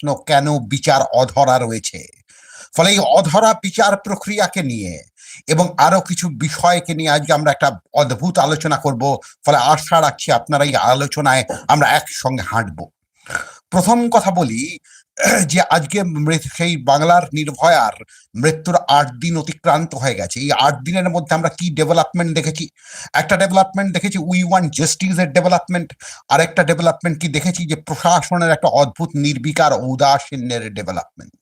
প্রশ্ন, কেন বিচার অধরা রয়েছে? ফলে এই অধরা বিচার প্রক্রিয়াকে নিয়ে এবং আরও কিছু বিষয়কে নিয়ে আজকে আমরা একটা অদ্ভুত আলোচনা করব। ফলে আশা রাখছি আপনারা এই আলোচনায় আমরা একসঙ্গে হাঁটবো। প্রথম কথা বলি যে আজকে সেই বাংলার নির্ভয়ার মৃত্যুর আট দিন অতিক্রান্ত হয়ে গেছে। এই আট দিনের মধ্যে আমরা কি ডেভেলপমেন্ট দেখেছি? একটা ডেভেলপমেন্ট দেখেছি উই ওয়ান জাস্টিসের ডেভেলপমেন্ট আর একটা ডেভেলপমেন্ট কি দেখেছি? যে প্রশাসনের একটা অদ্ভুত, নির্বিকার, ঔদাসীন্যের ডেভেলপমেন্ট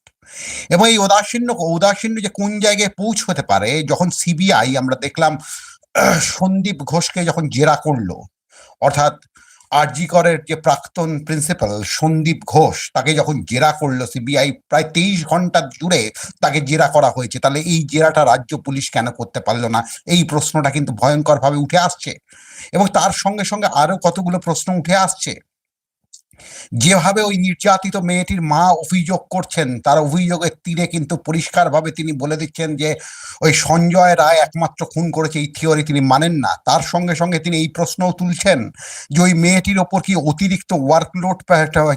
এবং এই উদাসীন্য ঔদাসীন্য যে কোন জায়গায় পৌঁছতে পারে, যখন সিবিআই আমরা দেখলাম, সন্দীপ ঘোষকে যখন জেরা করল, অর্থাৎ আরজি করের যে প্রাক্তন প্রিন্সিপাল সন্দীপ ঘোষ, তাকে যখন জেরা করল সিবিআই প্রায় তেইশ ঘণ্টা জুড়ে তাকে জেরা করা হয়েছে। তাহলে এই জেরাটা রাজ্য পুলিশ কেন করতে পারল না? এই প্রশ্নটা কিন্তু ভয়ঙ্করভাবে উঠে আসছে। এবং তার সঙ্গে সঙ্গে আরও কতগুলো প্রশ্ন উঠে আসছে। যেভাবে ওই নির্যাতিত মেয়েটির মা অভিযোগ করছেন, তার অভিযোগের তীরে কিন্তু পরিষ্কারভাবে তিনি বলে দিচ্ছেন যে, ওই সঞ্জয় রায় একমাত্র খুন করেছে, এই থিওরি তিনি মানেন না। তার সঙ্গে সঙ্গে তিনি এই প্রশ্নও তুলছেন যে, ওই মেয়েটির ওপর কি অতিরিক্ত ওয়ার্কলোড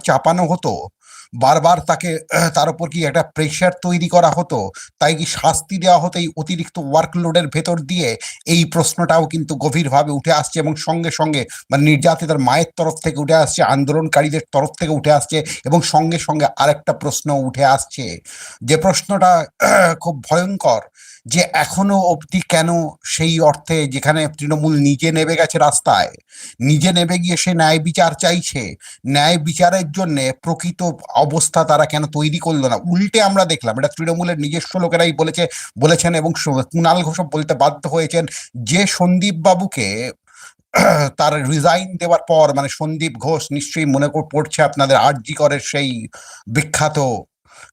চাপানো হতো? বারবার তাকে তার উপর কি একটা প্রেশার তৈরি করা হতো? তাই কি শাস্তি দেওয়া হতো এই অতিরিক্ত ওয়ার্কলোডের ভেতর দিয়ে? এই প্রশ্নটাও কিন্তু গভীরভাবে উঠে আসছে এবং সঙ্গে সঙ্গে মানে নির্যাতিতার মায়ের তরফ থেকে উঠে আসছে, আন্দোলনকারীদের তরফ থেকে উঠে আসছে এবং সঙ্গে সঙ্গে আরেকটা প্রশ্ন উঠে আসছে। যে প্রশ্নটা খুব ভয়ঙ্কর যে এখনও অবধি কেন সেই অর্থে যেখানে তৃণমূল নিজে নেমে গেছে রাস্তায়, নিজে নেমে গিয়ে সে ন্যায় বিচার চাইছে, ন্যায় বিচারের জন্য প্রকৃত অবস্থা তারা কেন তৈরি করল না? উল্টে আমরা দেখলাম, এটা তৃণমূলের নিজস্ব লোকেরাই বলেছে, বলেছেন এবং কুণাল ঘোষও বলতে বাধ্য হয়েছেন যে সন্দীপ বাবুকে তার রিজাইন দেওয়ার পর মানে সন্দীপ ঘোষ নিশ্চয়ই মনে পড়ছে আপনাদের আরজি করের সেই বিখ্যাত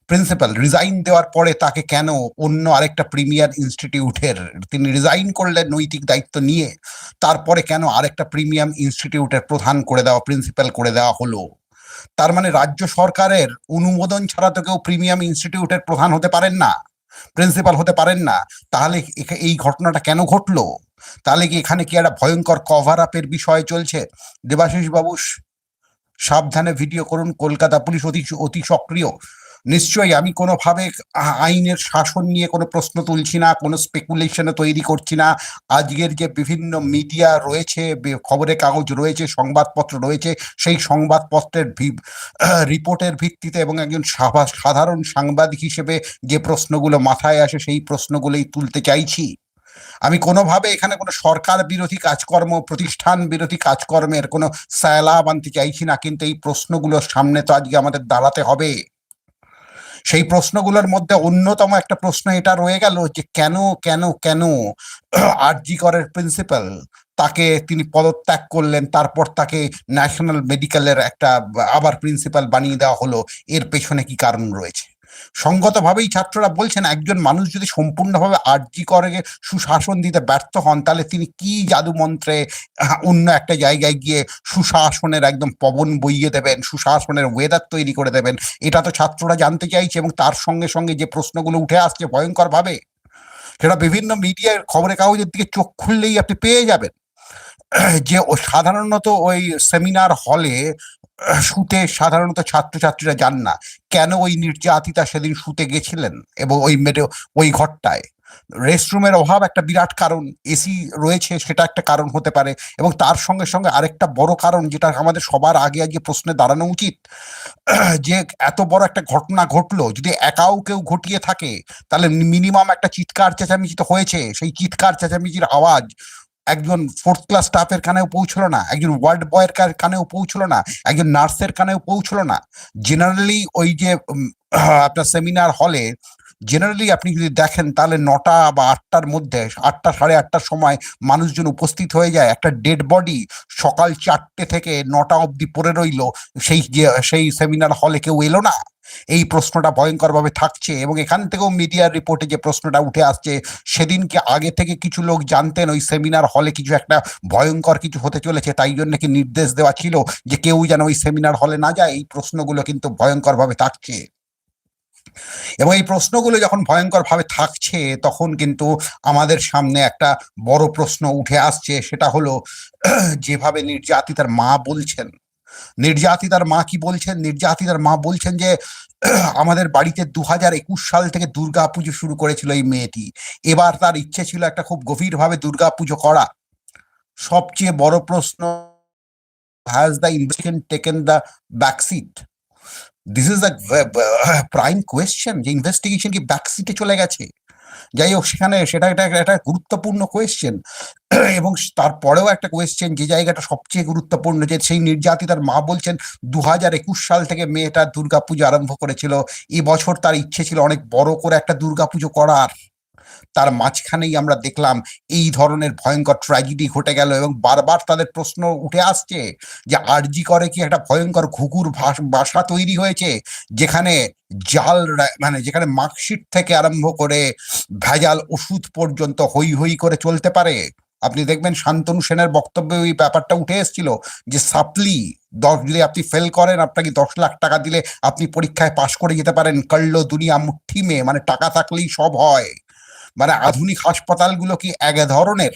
প্রিন্সিপাল রিজাইন দেওয়ার পরে তাকে কেন অন্য আরেকটা প্রিমিয়ার ইনস্টিটিউটের তিনি রিজাইন করলেন নৈতিক দায়িত্ব নিয়ে, তারপরে কেন আরেকটা প্রিমিয়াম ইনস্টিটিউটের প্রধান করে দেওয়া প্রিন্সিপাল করে দেওয়া হলো? তার মানে রাজ্য সরকারের অনুমোদন ছাড়া তো কেউ প্রিমিয়াম ইনস্টিটিউটের প্রধান হতে পারেন না প্রিন্সিপাল হতে পারেন না। তাহলে এই ঘটনাটা কেন ঘটলো? তাহলে কি এখানে কি একটা ভয়ঙ্কর কভার আপের বিষয় চলছে? দেবাশিস বাবু সাবধানে ভিডিও করুন, কলকাতা পুলিশ অতি অতি সক্রিয়। নিশ্চয়ই আমি কোনোভাবে আইনের শাসন নিয়ে কোনো প্রশ্ন তুলছি না, কোনো স্পেকুলেশনে তৈরি করছি না। আজকের যে বিভিন্ন মিডিয়া রয়েছে খবরের কাগজ রয়েছে, সংবাদপত্র রয়েছে, সেই সংবাদপত্রের রিপোর্টের ভিত্তিতে এবং একজন সাধারণ সাংবাদিক হিসেবে যে প্রশ্নগুলো মাথায় আসে, সেই প্রশ্নগুলোই তুলতে চাইছি। আমি কোনোভাবে এখানে কোনো সরকার বিরোধী কাজকর্ম, প্রতিষ্ঠান বিরোধী কাজকর্মের কোনো সায়লাভ আনতে চাইছি না, কিন্তু এই প্রশ্নগুলোর সামনে তো আজকে আমাদের দাঁড়াতে হবে। সেই প্রশ্নগুলোর মধ্যে অন্যতম একটা প্রশ্ন এটা রয়ে গেল যে কেন কেন কেন আরজি করের প্রিন্সিপাল তাকে তিনি পদত্যাগ করলেন, তারপর তাকে ন্যাশনাল মেডিকেলের একটা আবার প্রিন্সিপাল বানিয়ে দেওয়া হলো, এর পেছনে কি কারণ রয়েছে? সঙ্গতভাবেই ছাত্ররা বলছেন, একজন মানুষ যদি সম্পূর্ণভাবে আরজি করে, সুশাসন দিতে ব্যর্থ হন, তাহলে তিনি কি জাদু মন্ত্রে অন্য একটা জায়গায় গিয়ে সুশাসনের একদম পবন বইয়ে দেবেন, সুশাসনের ওয়েদার তৈরি করে দেবেন? এটা তো ছাত্ররা জানতে চাইছে এবং তার সঙ্গে সঙ্গে যে প্রশ্নগুলো উঠে আসছে ভয়ঙ্কর ভাবে সেটা বিভিন্ন মিডিয়ার খবরের কাগজের দিকে চোখ খুললেই আপনি পেয়ে যাবেন। যে সাধারণত ওই সেমিনার হলে শুতে সাধারণত ছাত্রছাত্রীরা যান না। কেন ওই নির্যাতিতা সেদিন শুতে গেছিলেন এবং ওই মেটে ওই ঘরটায়? রেস্টরুমের অভাব একটা বিরাট কারণ, এসি রয়েছে সেটা একটা কারণ হতে পারে এবং তার সঙ্গে সঙ্গে আরেকটা বড় কারণ যেটা আমাদের সবার আগে আগে প্রশ্নে দাঁড়ানো উচিত, যে এত বড় একটা ঘটনা ঘটলো, যদি একাও কেউ ঘটিয়ে থাকে, তাহলে মিনিমাম একটা চিৎকার চেঁচামেচি তো হয়েছে। সেই চিৎকার চেঁচামেচির আওয়াজ একজন ফোর্থ ক্লাস স্টাফের কানেও পৌঁছলো না, একজন ওয়ার্ড বয়ের কানেও পৌঁছলো না, একজন নার্সের কানেও পৌঁছলো না। জেনারেলি ওই যে আপনার সেমিনার হলে জেনারেলি আপনি যদি দেখেন তাহলে নটা বা আটটার মধ্যে, আটটা সাড়ে আটটার সময় মানুষজন উপস্থিত হয়ে যায়। একটা ডেড বডি সকাল চারটে থেকে নটা অবধি পড়ে রইল, সেই যে, সেই সেমিনার হলে কেউ এলো না। এই প্রশ্নটা ভয়ঙ্করভাবে থাকছে এবং এখান থেকেও মিডিয়ার রিপোর্টে যে প্রশ্নটা উঠে আসছে, সেদিনকে আগে থেকে কিছু লোক জানতেন ওই সেমিনার হলে কিছু একটা ভয়ঙ্কর কিছু হতে চলেছে, তাই জন্য কি নির্দেশ দেওয়া ছিল যে কেউ যেন ওই সেমিনার হলে না যায়? এই প্রশ্নগুলো কিন্তু ভয়ঙ্করভাবে থাকছে। এবং এই প্রশ্নগুলো যখন ভয়ঙ্কর ভাবে থাকছে, তখন কিন্তু আমাদের সামনে একটা বড় প্রশ্ন উঠে আসছে, সেটা হলো, যেভাবে নির্যাতিতার মা বলছেন। নির্যাতিতার মা কি বলছেন? নির্যাতিতার মা বলছেন যে, আমাদের বাড়িতে দু হাজার একুশ সাল থেকে দুর্গা পুজো শুরু করেছিল এই মেয়েটি। এবার তার ইচ্ছে ছিল একটা খুব গভীরভাবে দুর্গা পুজো করা। সবচেয়ে বড় প্রশ্ন has the investigation taken the backseat this is the prime question যে ইনভেস্টিগেশন কি ব্যাকসিটে চলে গেছে? যাই হোক, সেখানে সেটা এটা একটা গুরুত্বপূর্ণ কোয়েশ্চেন এবং তারপরেও একটা কোয়েশ্চেন যে জায়গাটা সবচেয়ে গুরুত্বপূর্ণ, যে সেই নির্যাতিতার মা বলছেন দু হাজার একুশ সাল থেকে মেয়েটা দুর্গাপুজো আরম্ভ করেছিল। এবছর তার ইচ্ছে ছিল অনেক বড় করে একটা দুর্গাপুজো করার। তার মাঝখানেই আমরা দেখলাম এই ধরনের ভয়ঙ্কর ট্র্যাজেডি ঘটে গেল এবং বারবার তাদের প্রশ্ন উঠে আসছে যে আরজি করে কি একটা ভয়ঙ্কর ঘুঘুর বাসা তৈরি হয়েছে যেখানে জাল মানে যেখানে মার্কশিট থেকে আরম্ভ করে ভেজাল ওষুধ পর্যন্ত হই হই করে চলতে পারে? আপনি দেখবেন শান্তনু সেনের বক্তব্যে ওই ব্যাপারটা উঠে এসেছিল যে সাপ্লি দশ যদি আপনি ফেল করেন, আপনাকে দশ লাখ টাকা দিলে আপনি পরীক্ষায় পাশ করে যেতে পারেন। কাল্লো দুনিয়া মুঠি মে মানে টাকা থাকলেই সব হয়। মানে আধুনিক হাসপাতালগুলো কি এক ধরনের?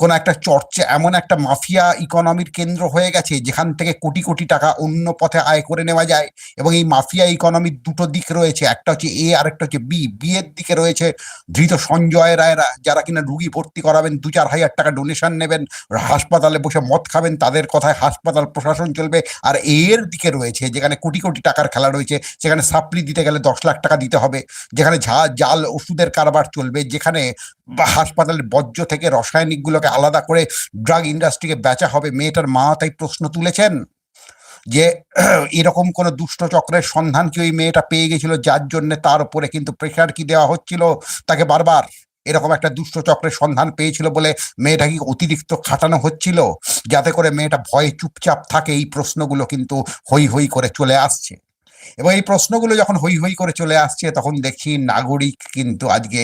কোন একটা চর্চা, এমন একটা মাফিয়া ইকোনমির কেন্দ্র হয়ে গেছে যেখান থেকে কোটি কোটি টাকা অন্য পথে আয় করে নেওয়া যায় এবং এই মাফিয়া ইকোনমির দুটো দিক রয়েছে, একটা হচ্ছে এ আর একটা হচ্ছে বি বি এর দিকে রয়েছে ধৃত সঞ্জয় রায়রা, যারা কিনা রুগী ভর্তি করাবেন, দু চার হাজার টাকা ডোনেশন নেবেন, হাসপাতালে বসে মদ খাবেন, তাদের কথায় হাসপাতাল প্রশাসন চলবে আর এর দিকে রয়েছে যেখানে কোটি কোটি টাকার খেলা রয়েছে সেখানে সাপ্লি দিতে গেলে দশ লাখ টাকা দিতে হবে, যেখানে ঝা, জাল ওষুধের কারবার চলবে, যেখানে বা হাসপাতালের বর্জ্য থেকে রাসায়নিকগুলোকে আলাদা করে ড্রাগ ইন্ডাস্ট্রিকে বেচা হবে, মেয়েটার মা তাই প্রশ্ন তুলেছেন যে, এরকম কোন দুষ্ট চক্রের সন্ধান কি ওই মেয়েটা পেয়ে গেছিল যার জন্য তার উপরে কিন্তু প্রেশার কি দেওয়া হচ্ছিল? তাকে বারবার এরকম একটা দুষ্ট চক্রের সন্ধান পেয়েছিল বলে মেয়েটা কি অতিরিক্ত খাটানো হচ্ছিল? যাতে করে মেয়েটা ভয়ে চুপচাপ থাকে, এই প্রশ্নগুলো কিন্তু হই হই করে চলে আসছে। এবং এই প্রশ্নগুলো যখন হই হই করে চলে আসছে, তখন দেখি নাগরিক কিন্তু আজকে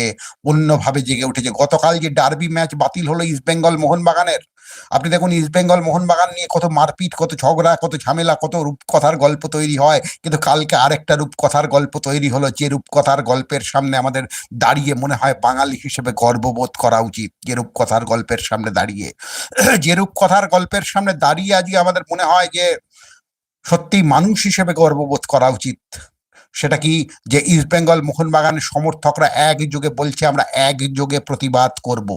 অন্যভাবে জেগে উঠেছে। গতকাল যে ডার্বি ম্যাচ বাতিল হলো ইস্ট বেঙ্গল মোহনবাগানের, আপনি দেখুন ইস্ট বেঙ্গল মোহনবাগান নিয়ে কত মারপিট, কত ঝগড়া, কত ঝামেলা, কত রূপকথার গল্প তৈরি হয়। কিন্তু কালকে আরেকটা রূপকথার গল্প তৈরি হলো, যে রূপকথার গল্পের সামনে আমাদের দাঁড়িয়ে মনে হয় বাঙালি হিসেবে গর্ববোধ করা উচিত, যে রূপকথার গল্পের সামনে দাঁড়িয়ে। যে রূপকথার গল্পের সামনে দাঁড়িয়ে আজকে আমাদের মনে হয় যে সত্যি মানুষ হিসেবে গর্ববোধ করা উচিত। সেটা কি যে ইস্ট বেঙ্গল মোহনবাগানের সমর্থকরা একযোগে বলছে আমরা একযোগে প্রতিবাদ করব।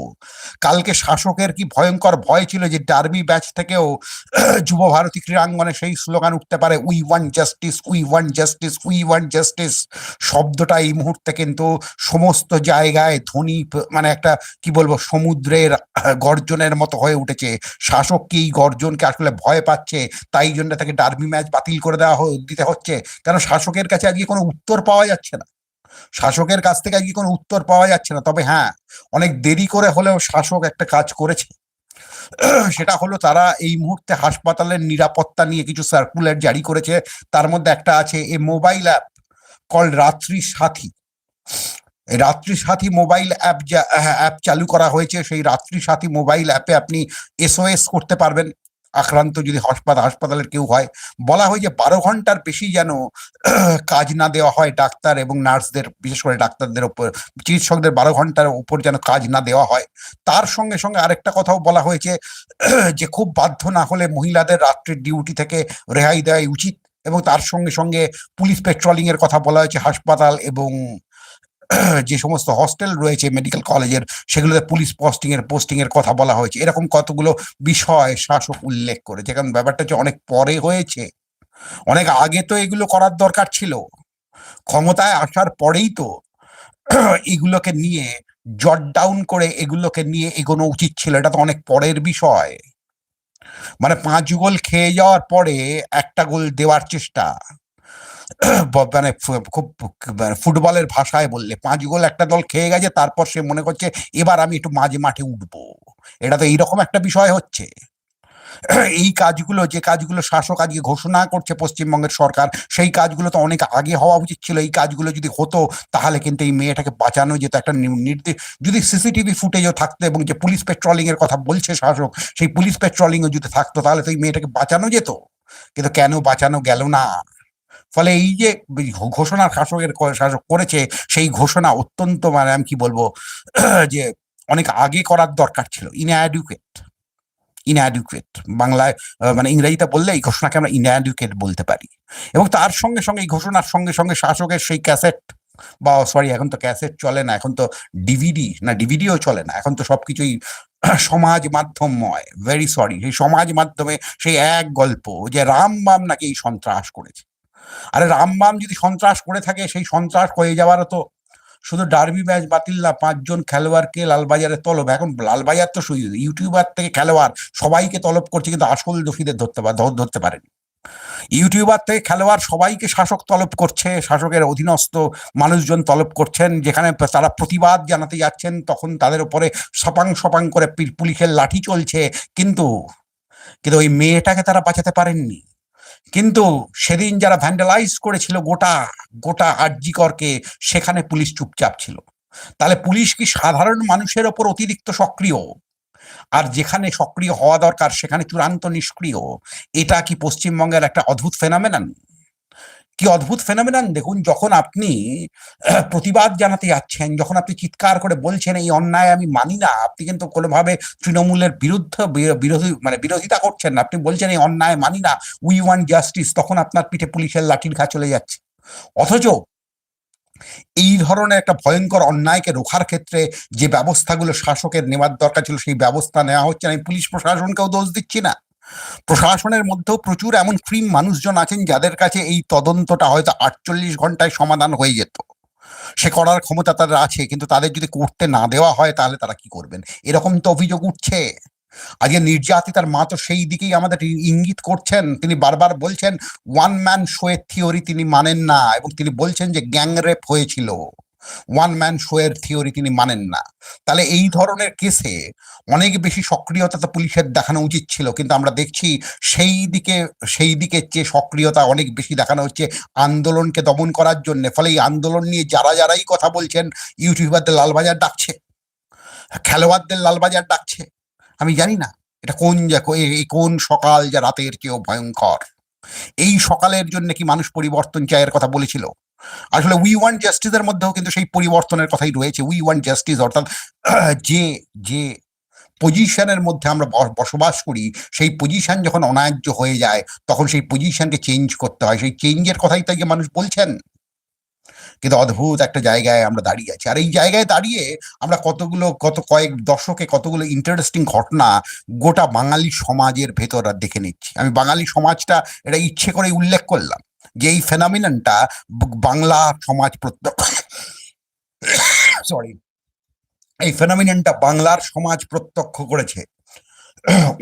কালকে শাসকের কি ভয়ঙ্কর ভয় ছিল যে ডার্বি ব্যাচ থেকেও যুব ভারতী ক্রীড়াঙ্গনে সেই স্লোগান উঠতে পারে we want justice we want justice we want justice শব্দটা এই মুহূর্তে কিন্তু সমস্ত জায়গায় ধ্বনি মানে একটা কি বলব, সমুদ্রের গর্জনের মতো হয়ে উঠেছে। শাসক কি এই গর্জনকে আসলে ভয় পাচ্ছে? তাই জন্য তাকে ডার্বি ম্যাচ বাতিল করে দেওয়া দিতে হচ্ছে। কারণ শাসকের কাছে আজকে কোনো উত্তর পাওয়া যাচ্ছে না। শাসকের কাছ থেকে আজকে কোনো উত্তর পাওয়া যাচ্ছে না। তবে হ্যাঁ অনেক দেরি করে হলেও শাসক একটা কাজ করেছে। সেটা হলো তারা এই মুহূর্তে হাসপাতালের নিরাপত্তা নিয়ে কিছু সার্কুলার জারি করেছে। তার মধ্যে একটা আছে এ মোবাইল অ্যাপ কল রাত্রি সাথী। রাত্রি সাথী মোবাইল অ্যাপ যা অ্যাপ চালু করা হয়েছে। সেই রাত্রি সাথী মোবাইল অ্যাপে আপনি এসওএস করতে পারবেন। আক্রান্ত যদি হাসপাতাল, হাসপাতালের কেউ হয়, বলা হয় যে বারো ঘণ্টার বেশি যেন কাজ না দেওয়া হয় ডাক্তার এবং নার্সদের, বিশেষ করে ডাক্তারদের উপর চিকিৎসকদের বারো ঘণ্টার উপর যেন কাজ না দেওয়া হয়। তার সঙ্গে সঙ্গে আরেকটা কথাও বলা হয়েছে যে খুব বাধ্য না হলে মহিলাদের রাত্রির ডিউটি থেকে রেহাই দেওয়াই উচিত এবং তার সঙ্গে সঙ্গে পুলিশ পেট্রোলিং এর কথা বলা হয়েছে, হাসপাতাল এবং যে সমস্ত হস্টেল রয়েছে মেডিকেল কলেজের সেগুলোতে পুলিশ পোস্টিং এর পোস্টিং এর কথা বলা হয়েছে। এরকম কতগুলো বিষয় শাসক উল্লেখ করেছে। কারণ ব্যাপারটা হচ্ছে অনেক পরে হয়েছে। অনেক আগে তো এগুলো করার দরকার ছিল। ক্ষমতায় আসার পরেই তো এগুলোকে নিয়ে জট ডাউন করে এগুলোকে নিয়ে এগোনো উচিত ছিল। এটা তো অনেক পরের বিষয়। মানে পাঁচ গোল খেয়ে যাওয়ার পরে একটা গোল দেওয়ার চেষ্টা। মানে খুব ফুটবলের ভাষায় বললে, পাঁচ গোল একটা দল খেয়ে গেছে, তারপর সে মনে করছে, এবার আমি একটু মাঝে মাঠে উঠবো। এটা তো এইরকম একটা বিষয় হচ্ছে। এই কাজগুলো, যে কাজগুলো শাসক আজকে ঘোষণা করছে পশ্চিমবঙ্গের সরকার, সেই কাজগুলো তো অনেক আগে হওয়া উচিত ছিল। এই কাজগুলো যদি হতো, তাহলে কিন্তু এই মেয়েটাকে বাঁচানো যেত। একটা নির্দেশ যদি সিসিটিভি ফুটেজও থাকতো এবং যে পুলিশ পেট্রোলিং এর কথা বলছে শাসক, সেই পুলিশ পেট্রোলিংও যদি থাকতো, তাহলে তো এই মেয়েটাকে বাঁচানো যেত। কিন্তু কেন বাঁচানো গেল না? ফলে এই যে ঘোষণার শাসকের শাসক করেছে, সেই ঘোষণা অত্যন্ত মানে আমি কি বলব, যে অনেক আগে করার দরকার ছিল। ইনঅ্যাডুকেট ইনঅ্যাডুকেট বাংলায় মানে ইংরেজিতে বললে এই ঘোষণাকে আমরা ইনঅ্যাডুকেট বলতে পারি। এবং তার সঙ্গে সঙ্গে এই ঘোষণার সঙ্গে সঙ্গে শাসকের সেই ক্যাসেট বা সরি এখন তো ক্যাসেট চলে না, এখন তো ডিভিডি না ডিভিডিও চলে না, এখন তো সবকিছুই সমাজ মাধ্যমময়। ভেরি সরি সেই সমাজ মাধ্যমে সেই এক গল্প যে রাম বাম নাকি এই সন্ত্রাস করেছে। আরে রামবাম যদি সন্ত্রাস করে থাকে, সেই সন্ত্রাস হয়ে যাওয়ারও তো শুধু ডার্বি ম্যাচ বাতিল না, পাঁচজন খেলোয়াড়কে লালবাজারে তলব। এখন লালবাজার তো শুধু ইউটিউবার থেকে খেলোয়াড়, সবাইকে তলব করছে, কিন্তু আসল দোষীদের ধরতে ধরতে পারেনি। ইউটিউবার থেকে খেলোয়াড় সবাইকে শাসক তলব করছে, শাসকের অধীনস্থ মানুষজন তলব করছেন, যেখানে তারা প্রতিবাদ জানাতে যাচ্ছেন, তখন তাদের উপরে সপাং সপাং করে পুলিশের লাঠি চলছে, কিন্তু কিন্তু ওই মেয়েটাকে তারা বাঁচাতে পারেননি। কিন্তু সেদিন যারা ভ্যান্ডালাইজ করেছিল গোটা গোটা আর্জিকরকে, সেখানে পুলিশ চুপচাপ ছিল। তাহলে পুলিশ কি সাধারণ মানুষের ওপর অতিরিক্ত সক্রিয়? আর যেখানে সক্রিয় হওয়া দরকার, সেখানে চূড়ান্ত নিষ্ক্রিয়? এটা কি পশ্চিমবঙ্গের একটা অদ্ভুত ফেনামেনান কি অদ্ভুত ফেনামেনান দেখুন, যখন আপনি প্রতিবাদ জানাতে যাচ্ছেন, যখন আপনি চিৎকার করে বলছেন, এই অন্যায় আমি মানি না, আপনি কিন্তু কোনোভাবে তৃণমূলের বিরুদ্ধে বিরোধী মানে বিরোধিতা করছেন না। আপনি বলছেন, এই অন্যায় মানি না উই ওয়ান্ট জাস্টিস তখন আপনার পিঠে পুলিশের লাঠির ঘা চলে যাচ্ছে। অথচ, এই ধরনের একটা ভয়ঙ্কর অন্যায়কে রোখার ক্ষেত্রে যে ব্যবস্থাগুলো শাসকের নেওয়ার দরকার ছিল, সেই ব্যবস্থা নেওয়া হচ্ছে না। আমি পুলিশ প্রশাসনকেও দোষ দিচ্ছি না। প্রশাসনের মধ্যেও প্রচুর এমন ক্রিম মানুষজন আছেন যাদের কাছে এই তদন্তটা হয়তো আটচল্লিশ ঘন্টায় সমাধান হয়ে যেত। সে করার ক্ষমতা তাদের আছে, কিন্তু তাদের যদি করতে না দেওয়া হয় তাহলে তারা কি করবেন? এরকম তো অভিযোগ উঠছে। আজকে নির্যাতিতার মা তো সেই দিকেই আমাদের ইঙ্গিত করছেন। তিনি বারবার বলছেন ওয়ান ম্যান শোয়ের থিওরি তিনি মানেন না। এবং তিনি বলছেন যে গ্যাং রেপ হয়েছিল। ওয়ান ম্যান শো এর থিওরি তিনি মানেন না। তাহলে এই ধরনের কেসে অনেক বেশি সক্রিয়তা তো পুলিশের দেখানো উচিত ছিল, কিন্তু আমরা দেখছি সেই দিকে সেই দিকে যে সক্রিয়তা অনেক বেশি দেখানো হচ্ছে আন্দোলনকে দমন করার জন্য। ফলে এই আন্দোলন নিয়ে যারা যারাই কথা বলছেন, ইউটিউবারদের লালবাজার ডাকছে, খেলোয়াড়দের লালবাজার ডাকছে। আমি জানি না এটা কোন যা- কোন সকাল যা রাতের চেয়েও ভয়ঙ্কর। এই সকালের জন্য কি মানুষ পরিবর্তন চায়ের কথা বলেছিল? আসলে উই ওয়ান্ট জাস্টিসের মধ্যেও কিন্তু সেই পরিবর্তনের কথাই রয়েছে। উই ওয়ান জাস্টিস অর্থাৎ যে যে পজিশনের মধ্যে আমরা বসবাস করি, সেই পজিশন যখন অনার্য হয়ে যায়, তখন সেই পজিশনকে চেঞ্জ করতে হয়। সেই চেঞ্জের কথাই তাই মানুষ বলছেন। কিন্তু অদ্ভুত একটা জায়গায় আমরা দাঁড়িয়ে আছি। আর এই জায়গায় দাঁড়িয়ে আমরা কতগুলো গত কয়েক দশকে কতগুলো ইন্টারেস্টিং ঘটনা গোটা বাঙালি সমাজের ভেতর দেখে নিচ্ছি। আমি বাঙালি সমাজটা এটা ইচ্ছে করে উল্লেখ করলাম। যে এই ফেনামিনানটা বাংলা সমাজ প্রত্যক্ষ সরি এই ফেনামিনানটা বাংলার সমাজ প্রত্যক্ষ করেছে।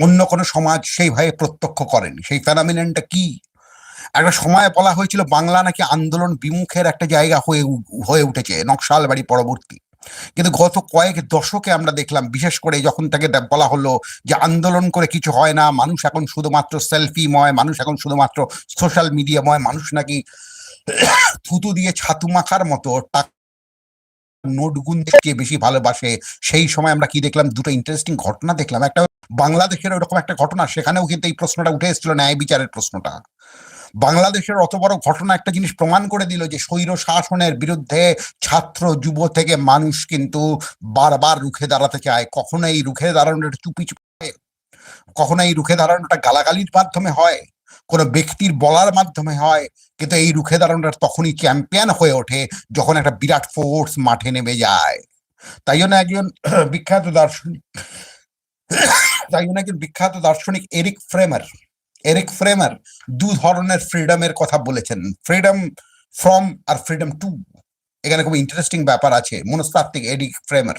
অন্য কোনো সমাজ সেইভাবে প্রত্যক্ষ করেনি। সেই ফেনামিনানটা কি? একটা সময় বলা হয়েছিল বাংলা নাকি আন্দোলন বিমুখের একটা জায়গা হয়ে হয়ে উঠেছে নকশাল বাড়ি পরবর্তী। কিন্তু গত কয়েক দশকে আমরা দেখলাম, বিশেষ করে যখন তাকে বলা হলো যে আন্দোলন করে কিছু হয় না, মানুষ এখন শুধুমাত্র সেলফিময় মানুষ এখন শুধুমাত্র সোশ্যাল মিডিয়াময় মানুষ নাকি থুতু দিয়ে ছাতু মাখার মতো টাকা নোট গুনতে বেশি ভালোবাসে। সেই সময় আমরা কি দেখলাম? দুটো ইন্টারেস্টিং ঘটনা দেখলাম। একটা বাংলাদেশের ওরকম একটা ঘটনা, সেখানেও কিন্তু এই প্রশ্নটা উঠে এসেছিল ন্যায় বিচারের প্রশ্নটা। বাংলাদেশের অত বড় ঘটনা একটা জিনিস প্রমাণ করে দিল যে স্বৈর শাসনের বিরুদ্ধে ছাত্র যুব থেকে মানুষ কিন্তু বারবার রুখে দাঁড়াতে চায়। কখনো এই রুখে দাঁড়ানোটা চুপি চুপি কখনো এই রুখে দাঁড়ানোটা গালাগালির মাধ্যমে হয়, কোনো ব্যক্তির বলার মাধ্যমে হয়, কিন্তু এই রুখে দাঁড়ানোটা তখনই চ্যাম্পিয়ন হয়ে ওঠে যখন একটা বিরাট ফোর্স মাঠে নেমে যায়। তাই জন্য একজন বিখ্যাত দার্শনিক, তাই জন্য একজন বিখ্যাত দার্শনিক এরিক ফ্রেমার এরিক ফ্রেমার দু ধরনের ফ্রিডমের কথা বলেছেন। ফ্রিডম ফ্রম আর ফ্রিডম টু এখানে খুব ইন্টারেস্টিং ব্যাপার আছে, মনস্তাত্ত্বিক এরিক ফ্রেমার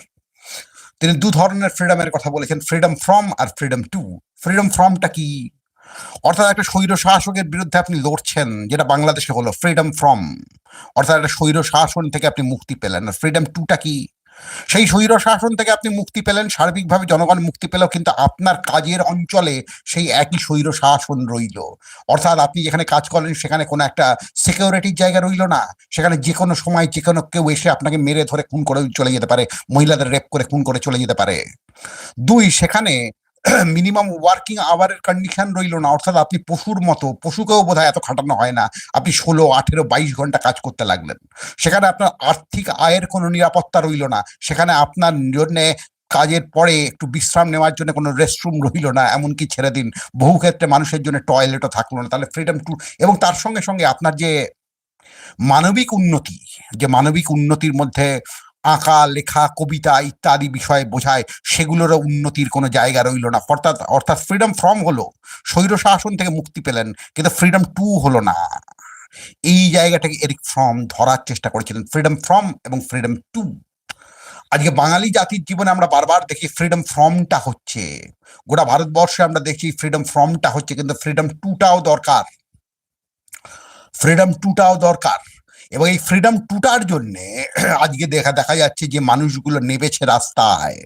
তিনি দু ধরনের ফ্রিডমের কথা বলেছেন ফ্রিডম ফ্রম আর ফ্রিডম টু ফ্রিডম ফ্রমটা কি? অর্থাৎ একটা স্বৈর শাসকের বিরুদ্ধে আপনি লড়ছেন, যেটা বাংলাদেশে হলো ফ্রিডম ফ্রম অর্থাৎ একটা স্বৈর শাসন থেকে আপনি মুক্তি পেলেন, আর ফ্রিডম টুটা কি? সেই স্বৈর শাসন থেকে আপনি মুক্তি পেলেন, সার্বিকভাবে জনগণ মুক্তি পেল কিন্তু আপনার কাজের অঞ্চলে সেই একই স্বৈর শাসন রইল। অর্থাৎ আপনি যেখানে কাজ করেন সেখানে কোনো একটা সিকিউরিটির জায়গা রইল না। সেখানে যে কোনো সময় যে কোনো কেউ এসে আপনাকে মেরে ধরে খুন করে চলে যেতে পারে, মহিলাদের রেপ করে খুন করে চলে যেতে পারে। দুই, সেখানে মিনিমাম ওয়ার্কিং আওয়ারের কন্ডিশন রইল না। অর্থাৎ আপনি পশুর মতো, পশুকেও বোধহয় এত খাটানো হয় না। আপনি ষোলো, আঠেরো, বাইশ ঘণ্টা কাজ করতে লাগলেন। সেখানে আপনার আর্থিক আয়ের কোনো নিরাপত্তা রইল না। সেখানে আপনার জন্যে কাজের পরে একটু বিশ্রাম নেওয়ার জন্য কোনো রেস্টরুম রইল না, এমনকি ছেড়ে দিন। বহু ক্ষেত্রে মানুষের জন্য টয়লেটও থাকল না। তাহলে ফ্রিডম টু এবং তার সঙ্গে সঙ্গে আপনার যে মানবিক উন্নতি, যে মানবিক উন্নতির মধ্যে আঁকা লেখা, কবিতা ইত্যাদি বিষয়ে বোঝায়, সেগুলোরও উন্নতির কোনো জায়গা রইল না। অর্থাৎ অর্থাৎ ফ্রিডম ফ্রম হলো, স্বৈর শাসন থেকে মুক্তি পেলেন, কিন্তু ফ্রিডম টু হলো না। এই জায়গাটাকে এরিক ফ্রম ধরার চেষ্টা করেছিলেন ফ্রিডম ফ্রম এবং ফ্রিডম টু আজকে বাঙালি জাতির জীবনে আমরা বারবার দেখি ফ্রিডম ফ্রমটা হচ্ছে। গোটা ভারতবর্ষে আমরা দেখছি ফ্রিডম ফ্রমটা হচ্ছে, কিন্তু ফ্রিডম টুটাও দরকার। ফ্রিডম টুটাও দরকার। এবং এই ফ্রিডম টুটার জন্যে আজকে দেখা দেখা যাচ্ছে যে মানুষগুলো নেবেছে রাস্তায়।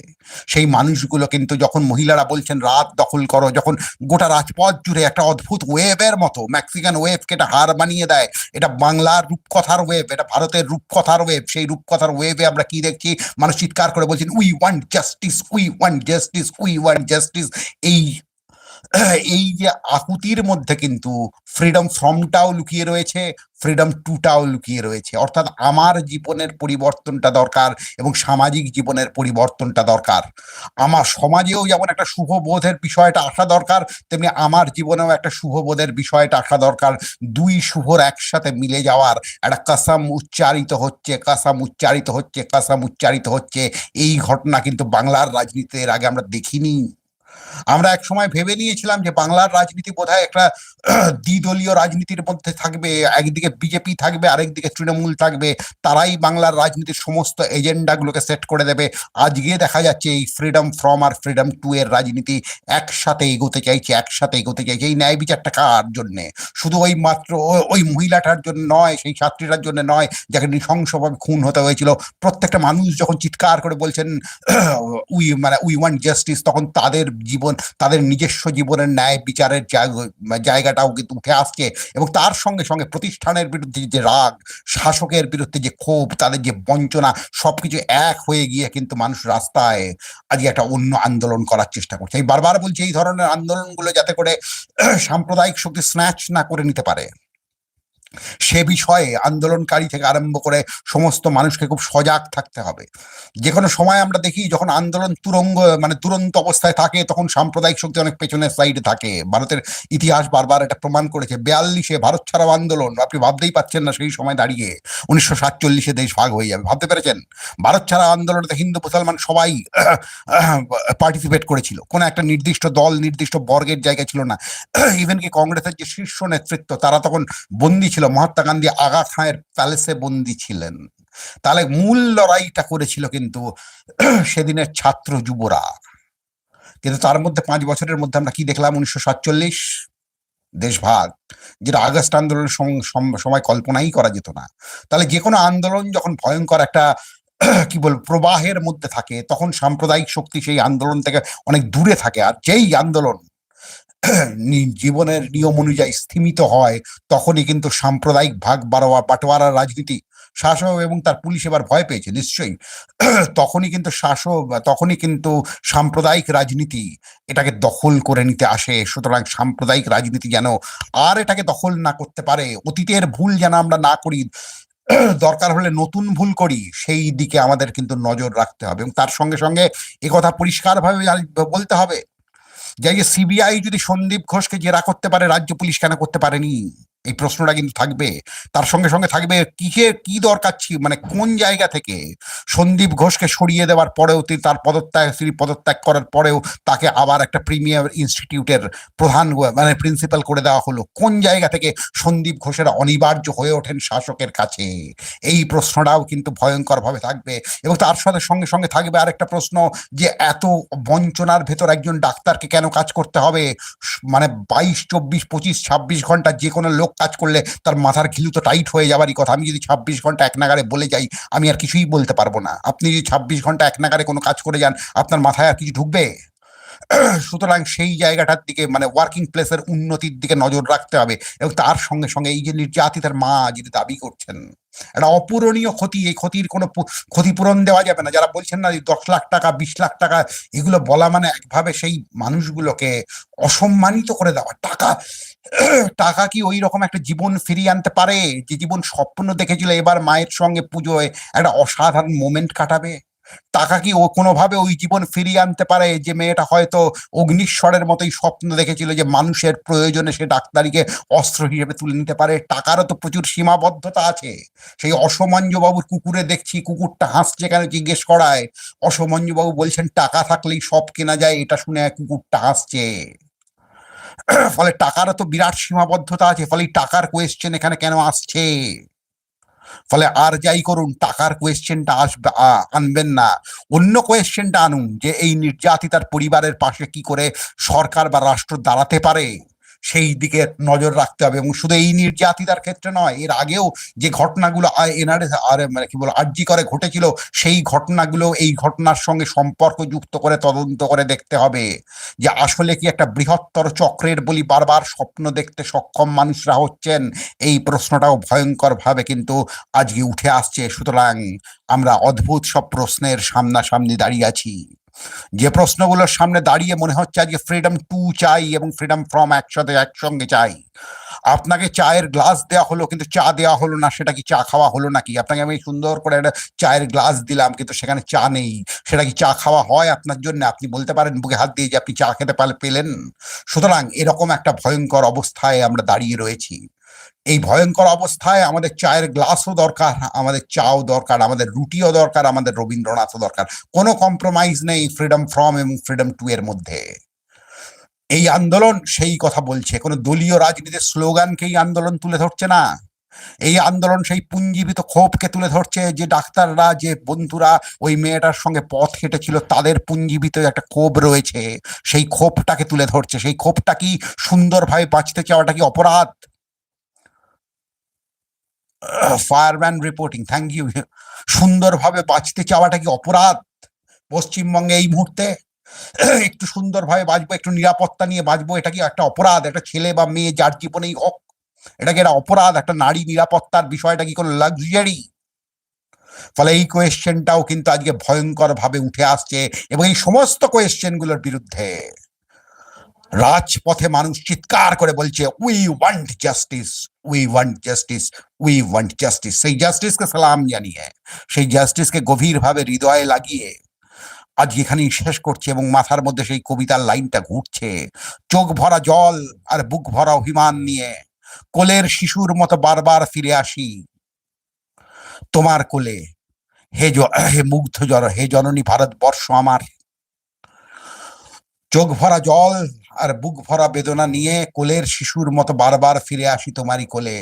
সেই মানুষগুলো কিন্তু যখন মহিলারা বলছেন, রাত দখল করো, যখন গোটা রাজপথ জুড়ে একটা অদ্ভুত ওয়েবের মতো ম্যাক্সিকান ওয়েবকে এটা হার বানিয়ে দেয়, এটা বাংলার রূপকথার ওয়েব এটা ভারতের রূপকথার ওয়েব সেই রূপকথার ওয়েবে আমরা কি দেখছি? মানুষ চিৎকার করে বলছেন we want justice we want justice we want justice এই এই যে আকুতির মধ্যে কিন্তু ফ্রিডম ফ্রমটাও লুকিয়ে রয়েছে ফ্রিডম টুটাও লুকিয়ে রয়েছে। অর্থাৎ আমার জীবনের পরিবর্তনটা দরকার এবং সামাজিক জীবনের পরিবর্তনটা দরকার। আমার সমাজেও যেমন একটা শুভবোধের বিষয়টা আসা দরকার, তেমনি আমার জীবনেও একটা শুভবোধের বিষয়টা আসা দরকার। দুই শুভর একসাথে মিলে যাওয়ার একটা কাসাম উচ্চারিত হচ্ছে, কাসাম উচ্চারিত হচ্ছে, কাসাম উচ্চারিত হচ্ছে। এই ঘটনা কিন্তু বাংলার রাজনীতিতে এর আগে আমরা দেখিনি। আমরা এক সময় ভেবে নিয়েছিলাম যে বাংলার রাজনীতি বোধহয় একটা দ্বিদলীয় রাজনীতির মধ্যে থাকবে, একদিকে বিজেপি থাকবে, আরেকদিকে তৃণমূল থাকবে, তারাই বাংলার রাজনীতির সমস্ত এজেন্ডাগুলোকে সেট করে দেবে। আজকে দেখা যাচ্ছে এই ফ্রিডম ফ্রম আর ফ্রিডম টু এর রাজনীতি একসাথে এগোতে চাইছে, একসাথে এগোতে চাইছে। এই ন্যায় বিচারটা কার জন্যে? শুধু ওই মাত্র ওই মহিলাটার জন্য নয়, সেই ছাত্রীটার জন্য নয়, যাকে নৃশংসভাবে খুন হতে হয়েছিল। প্রত্যেকটা মানুষ যখন চিৎকার করে বলছেন, উই মানে উই ওয়ান্ট জাস্টিস তখন তাদের জীবন, তাদের নিজস্ব জীবনের ন্যায় বিচারের জায়গা- জায়গাটাও কিন্তু উঠে আসছে এবং তার সঙ্গে সঙ্গে প্রতিষ্ঠানের বিরুদ্ধে যে রাগ, শাসকের বিরুদ্ধে যে ক্ষোভ, তাদের যে বঞ্চনা, সবকিছু এক হয়ে গিয়ে কিন্তু মানুষ রাস্তায় আজকে একটা অন্য আন্দোলন করার চেষ্টা করছে। আমি বারবার বলছি এই ধরনের আন্দোলনগুলো যাতে করে সাম্প্রদায়িক শক্তি স্ন্যাচ না করে নিতে পারে। সে বিষয়ে আন্দোলনকারী থেকে আরম্ভ করে সমস্ত মানুষকে খুব সজাগ থাকতে হবে। যে কোনো সময় আমরা দেখি যখন আন্দোলন তুরঙ্গ মানে তুরন্ত অবস্থায় থাকে, তখন সাম্প্রদায়িক শক্তি অনেক পেছনের সাইডে থাকে। ভারতের ইতিহাস বারবার এটা প্রমাণ করেছে। বেয়াল্লিশে ভারত ছাড়াও আন্দোলন, আপনি ভাবতেই পাচ্ছেন না সেই সময় দাঁড়িয়ে উনিশশো সাতচল্লিশে দেশ ভাগ হয়ে যাবে। ভাবতে পেরেছেন? ভারত ছাড়া আন্দোলনে হিন্দু, মুসলমান সবাই পার্টিসিপেট করেছিল। কোনো একটা নির্দিষ্ট দল, নির্দিষ্ট বর্গের জায়গা ছিল না। ইভেন কি কংগ্রেসের যে শীর্ষ নেতৃত্ব, তারা তখন বন্দী ছিল। মহাত্মা গান্ধী আগা খাঁয়ের প্যালেসে বন্দী ছিলেন। তাহলে মূল লড়াইটা করেছিল কিন্তু সেদিনের ছাত্র যুবরা। কিন্তু তার মধ্যে পাঁচ বছরের মধ্যে আমরা কি দেখলাম? উনিশশো সাতচল্লিশ, দেশভাগ, যেটা আগস্ট আন্দোলনের সম- সম- সময় কল্পনাই করা যেত না। তাহলে যে কোনো আন্দোলন যখন ভয়ঙ্কর একটা কি বল প্রবাহের মধ্যে থাকে, তখন সাম্প্রদায়িক শক্তি সেই আন্দোলন থেকে অনেক দূরে থাকে। আর যেই আন্দোলন জীবনের নিয়ম অনুযায়ী স্থিমিত হয়, তখনই কিন্তু সাম্প্রদায়িক ভাগ বাড়োয়া বাটোয়ারার রাজনীতি শাসক এবং তার পুলিশ এবার ভয় পেয়েছে, নিশ্চয়ই। তখনই কিন্তু শাসক, তখনই কিন্তু সাম্প্রদায়িক রাজনীতি এটাকে দখল করে নিতে আসে, সুতরাং সাম্প্রদায়িক রাজনীতি যেন আর এটাকে দখল না করতে পারে, অতীতের ভুল যেন আমরা না করি, দরকার হলে নতুন ভুল করি, সেই দিকে আমাদের কিন্তু নজর রাখতে হবে এবং তার সঙ্গে সঙ্গে একথা পরিষ্কারভাবে বলতে হবে। যে সিবিআই যদি সন্দীপ ঘোষকে জেরা করতে পারে রাজ্য পুলিশ কেন করতে পারেনি? এই প্রশ্নটা কিন্তু থাকবে। তার সঙ্গে সঙ্গে থাকবে কিসে কি দরকার ছিল মানে কোন জায়গা থেকে সন্দীপ ঘোষকে সরিয়ে দেওয়ার পরেও তিনি তার পদত্যাগ, তিনি পদত্যাগ করার পরেও তাকে আবার একটা প্রিমিয়ার ইনস্টিটিউটের প্রধান মানে প্রিন্সিপাল করে দেওয়া হলো। কোন জায়গা থেকে সন্দীপ ঘোষের অনিবার্য হয়ে ওঠেন শাসকের কাছে? এই প্রশ্নটাও কিন্তু ভয়ঙ্কর ভাবে থাকবে। এবং তার সাথে সঙ্গে সঙ্গে থাকবে আরেকটা প্রশ্ন যে এত বঞ্চনার ভেতর একজন ডাক্তারকে কেন কাজ করতে হবে? মানে বাইশ, চব্বিশ, পঁচিশ, ছাব্বিশ ঘণ্টা যে কোনো লোক কাজ করলে তার মাথার ঘিলু তো টাইট হয়ে যাবারই কথা। আমি যদি ছাব্বিশ ঘণ্টা এক নাগারে বলে যাই, আমি আর কিছুই বলতে পারব না। আপনি যদি ছাব্বিশ ঘণ্টা এক নাগারে কোনো কাজ করে যান, আপনার মাথায় আর কিছু ঢুকবে? সুতরাং সেই জায়গাটার দিকে মানে ওয়ার্কিং প্লেসের উন্নতির দিকে নজর রাখতে হবে এবং তার সঙ্গে সঙ্গে এই যে নির্যাতিতার মা যদি দাবি করছেন, একটা অপূরণীয় ক্ষতি, এই ক্ষতির কোনো ক্ষতিপূরণ দেওয়া যাবে না। যারা বলছেন না দশ লাখ টাকা, বিশ লাখ টাকা, এগুলো বলা মানে একভাবে সেই মানুষগুলোকে অসম্মানিত করে দেওয়া। টাকা টাকা কি ওই রকম একটা জীবন ফিরিয়ে আনতে পারে? যে জীবন স্বপ্ন দেখেছিল, এবার মায়ের সঙ্গে পুজোয় একটা অসাধারণ মোমেন্ট কাটাবে? টাকা কি ও কোনোভাবে ওই জীবন ফিরিয়ে আনতে পারে? যে মেয়েটা হয়তো অগ্নিশ্বরের মতোই স্বপ্ন দেখেছিল যে মানুষের প্রয়োজনে সে ডাক্তারিকে অস্ত্র হিসেবে তুলে নিতে পারে। টাকারও তো প্রচুর সীমাবদ্ধতা আছে। সেই অসমঞ্জ বাবুর কুকুরে দেখছি, কুকুরটা হাসছে কেন জিজ্ঞেস করায়। অসমঞ্জ বাবু বলছেন, টাকা থাকলেই সব কেনা যায়, এটা শুনে কুকুরটা হাসছে। ফলে টাকারও তো বিরাট সীমাবদ্ধতা আছে। ফলে টাকার কোয়েশ্চেন এখানে কেন আসছে? ফলে আর যাই করুন, টাকার কোয়েশ্চেনটা আসবে আনবেন না। অন্য কোয়েশ্চেনটা আনুন, যে এই নির্যাতিতার পরিবারের পাশে কি করে সরকার বা রাষ্ট্র দাঁড়াতে পারে? সেই দিকে নজর রাখতে হবে এবং শুধু এই নির্যাতিতার ক্ষেত্রে নয়, এর আগেও যে ঘটনাগুলো এনআরএস আর মানে কি বলো আর্জি করে ঘটেছিল, সেই ঘটনাগুলো এই ঘটনার সঙ্গে সম্পর্ক যুক্ত করে তদন্ত করে দেখতে হবে যে আসলে কি একটা বৃহত্তর চক্রের বলি বারবার স্বপ্ন দেখতে সক্ষম মানুষরা হচ্ছেন, এই প্রশ্নটাও ভয়ঙ্কর ভাবে কিন্তু আজকে উঠে আসছে। সুতরাং আমরা অদ্ভুত সব প্রশ্নের সামনাসামনি দাঁড়িয়ে আছি। যে প্রশ্নগুলোর সামনে দাঁড়িয়ে মনে হচ্ছে আজকে ফ্রিডম টু চাই এবং ফ্রিডম ফ্রম একসাথে, একসঙ্গে চাই। আপনাকে চায়ের গ্লাস দেওয়া হলো, কিন্তু চা দেওয়া হলো না, সেটা কি চা খাওয়া হলো নাকি? আপনাকে আমি সুন্দর করে একটা চায়ের গ্লাস দিলাম, কিন্তু সেখানে চা নেই। সেটা কি চা খাওয়া হয় আপনার জন্য? আপনি বলতে পারেন, বুকে হাত দিয়ে যে আপনি চা খেতে পারলে পেলেন। সুতরাং এরকম একটা ভয়ঙ্কর অবস্থায় আমরা দাঁড়িয়ে রয়েছি। এই ভয়ঙ্কর অবস্থায় আমাদের চায়ের গ্লাসও দরকার, আমাদের চাও দরকার, আমাদের রুটিও দরকার, আমাদের রবীন্দ্রনাথও দরকার। কোনো কম্প্রোমাইজ নেই ফ্রিডম ফ্রম এবং ফ্রিডম টু এর মধ্যে। এই আন্দোলন সেই কথা বলছে, কোনো দলীয় রাজনীতির স্লোগানকে এই আন্দোলন তুলে ধরছে না। এই আন্দোলন সেই পুঞ্জীবিত ক্ষোভকে তুলে ধরছে যে ডাক্তাররা, যে বন্ধুরা ওই মেয়েটার সঙ্গে পথ হেঁটেছিল তাদের পুঞ্জীবিত একটা ক্ষোভ রয়েছে। সেই ক্ষোভটাকে তুলে ধরছে, সেই ক্ষোভটা কি সুন্দরভাবে বাঁচতে চাওয়াটা কি অপরাধ? ফায়ারম্যান রিপোর্টিং থ্যাংক ইউ সুন্দরভাবে বাঁচতে চাওয়াটা কি অপরাধ? পশ্চিমবঙ্গে এই মুহূর্তে একটু সুন্দরভাবে বাঁচবো, একটু নিরাপত্তা নিয়ে বাঁচবো, এটা কি একটা অপরাধ? একটা ছেলে বা মেয়ে যার জীবনেই হোক, এটা কি একটা অপরাধ? একটা নারী নিরাপত্তার বিষয়টা কি কোনো লাক্সারি ফলে এই কোয়েশ্চেনটাও কিন্তু আজকে ভয়ঙ্কর ভাবে উঠে আসছে এবং এই সমস্ত কোয়েশ্চেনগুলোর বিরুদ্ধে রাজপথে মানুষ চিৎকার করে বলছে we want justice we want justice we want justice সেই জাস্টিসকে সালাম জানিয়ে, সেই জাস্টিসকে গভীরভাবে হৃদয়ে লাগিয়ে, আজ এখানেই শেষ করছে এবং মাথার মধ্যে সেই কবিতার লাইনটা ঘুরছে। চোখ ভরা জল আর বুক ভরা অভিমান নিয়ে, কোলের শিশুর মতো বারবার ফিরে আসি। তোমার কোলে, হে হে মুগ্ধ জর হে জননী ভারতবর্ষ আমার। চোখ ভরা জল আর বুক ভরা বেদনা নিয়ে কোলের শিশুর মতো বারবার ফিরে আসি তোমারই কোলে।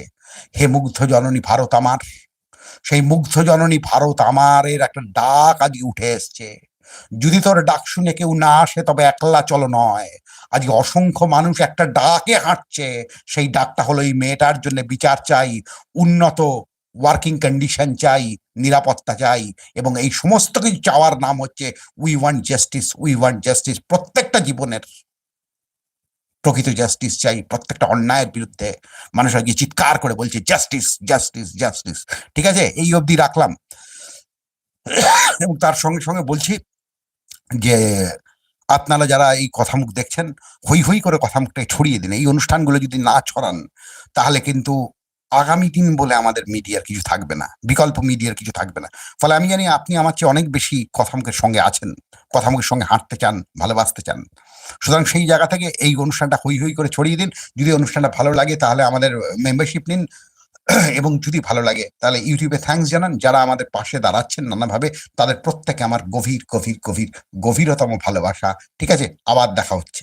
হে মুগ্ধ জননী ভারত আমার, সেই মুগ্ধ জননী ভারত আমার, এর একটা ডাক আজকে উঠে এসছে। যদি তোর ডাক শুনে কেউ না আসে, তবে একলা চলো নয়। আজকে অসংখ্য মানুষ একটা ডাকে হাঁটছে, সেই ডাকটা হলো এই মেয়েটার জন্য বিচার চাই, উন্নত ওয়ার্কিং কন্ডিশন চাই, নিরাপত্তা চাই, এবং এই সমস্ত কিছু চাওয়ার নাম হচ্ছে we want justice we want justice প্রত্যেকটা জীবনের। প্রকৃত জাস্টিস চাই, প্রত্যেকটা অন্যায়ের বিরুদ্ধে মানুষ আজকে চিৎকার করে বলছে জাস্টিস জাস্টিস জাস্টিস ঠিক আছে? এই অবধি রাখলাম। এবং তার সঙ্গে সঙ্গে বলছি যে, আপনারা যারা এই কথামুখ দেখছেন হই হই করে কথামুখটা ছড়িয়ে দিন। এই অনুষ্ঠানগুলো যদি না ছড়ান, তাহলে কিন্তু আগামী দিন বলে আমাদের মিডিয়ার কিছু থাকবে না। বিকল্প মিডিয়ার কিছু থাকবে না। ফলে আমি জানি আপনি আমার চেয়ে অনেক বেশি কথামুখের সঙ্গে আছেন, কথামুখের সঙ্গে হাঁটতে চান, ভালোবাসতে চান। সুতরাং সেই জায়গা থেকে এই অনুষ্ঠানটা হই হই করে ছড়িয়ে দিন। যদি অনুষ্ঠানটা ভালো লাগে, তাহলে আমাদের মেম্বারশিপ নিন। এবং যদি ভালো লাগে, তাহলে ইউটিউবে থ্যাংকস জানান। যারা আমাদের পাশে দাঁড়াচ্ছেন নানাভাবে, তাদের প্রত্যেকে আমার গভীর গভীর গভীর, গভীরতম ভালোবাসা। ঠিক আছে? আবার দেখা হচ্ছে।